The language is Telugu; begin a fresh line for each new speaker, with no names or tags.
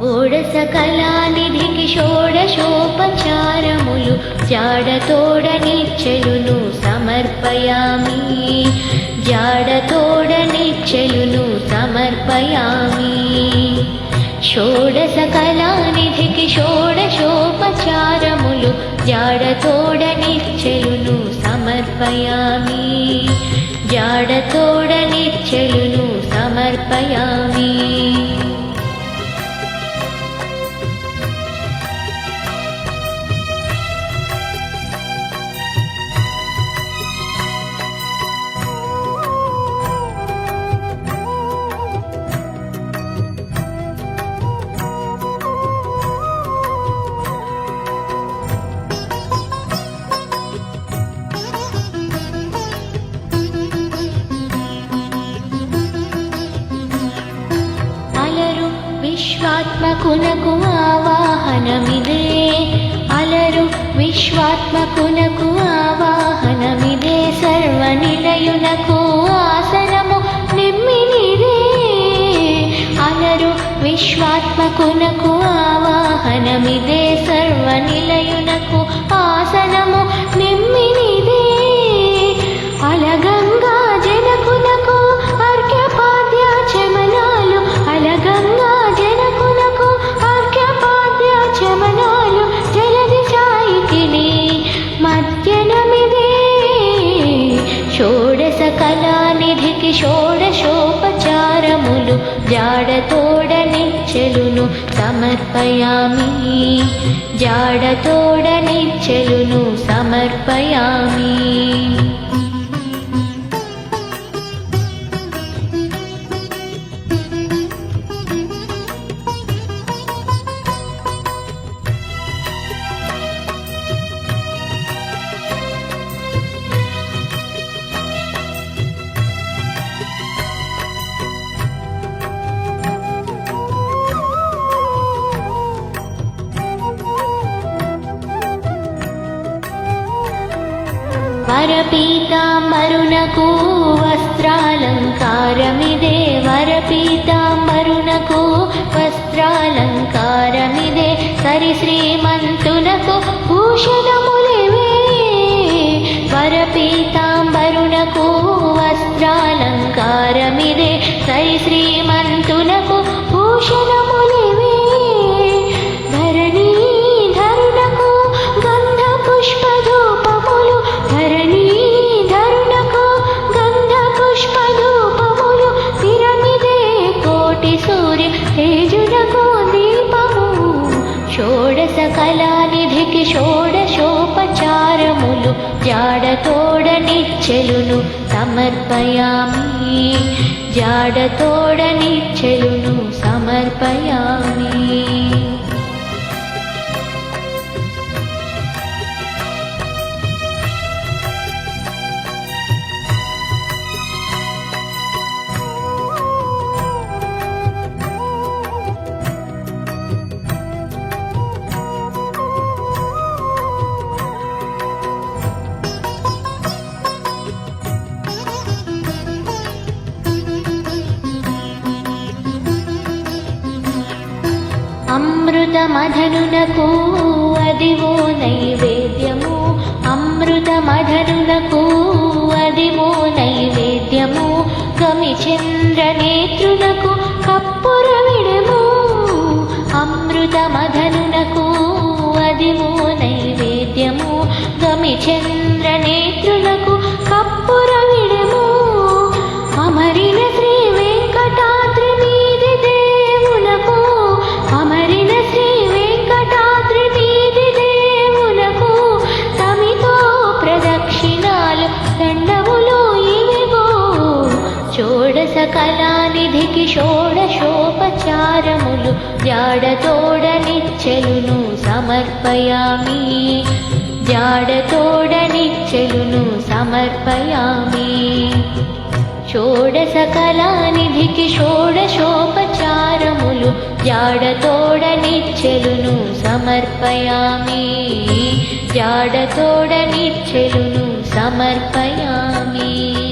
ओळस कला జాడతోడనిచ్చెలును సమర్పయామి. జాడతోడనిచ్చెలును సమర్పయామి. షోడశ కళానిధికి షోడశోపచారములు జాడతోడనిచ్చెలును సమర్పయామి. జాడతోడనిచ్చెలును సమర్పయామి. విశ్వాత్మకునకు ఆవాహనమిదే. అలరు విశ్వాత్మకునకు ఆవాహనమిదే. సర్వనిలయునకు ఆసనము నిమ్మినిదే. అలరు విశ్వాత్మకునకు ఆవాహనమిదే. సర్వనిలయునకు ఆసనము ని కళానిధికి షోడశోపచారములు జాడతోడనిచ్చెలును సమర్పయామి జాడతోడనిచ్చెలును సమర్పయామి వరపీతాంబరునకు వస్త్రాలంకారమిదే. వరపీతాంబరునకు వస్త్రాలంకారమిదే. సరి శ్రీమంతునకు భూషణములివే వరపీతా జాడతోడనిచ్చెలును సమర్పయామి. జాడతోడనిచ్చెలును సమర్పయామి. అమృతమధనునకు అదివో నైవేద్యము. అమృతమధనునకు అదివో నైవేద్యము. గమి నేత్రులకు కప్పుర విడము. అమృతమధనునకు అదివో నైవేద్యము. గమి కళానిధికి షోడశోపచారములు జాడతోడనిచ్చెలును సమర్పయామి. జాడతోడనిచ్చెలును సమర్పయామి. షోడసకళానిధికి షోడశోపచారములు జాడతోడనిచ్చెలును సమర్పయామి. జాడతోడనిచ్చెలును సమర్పయామి.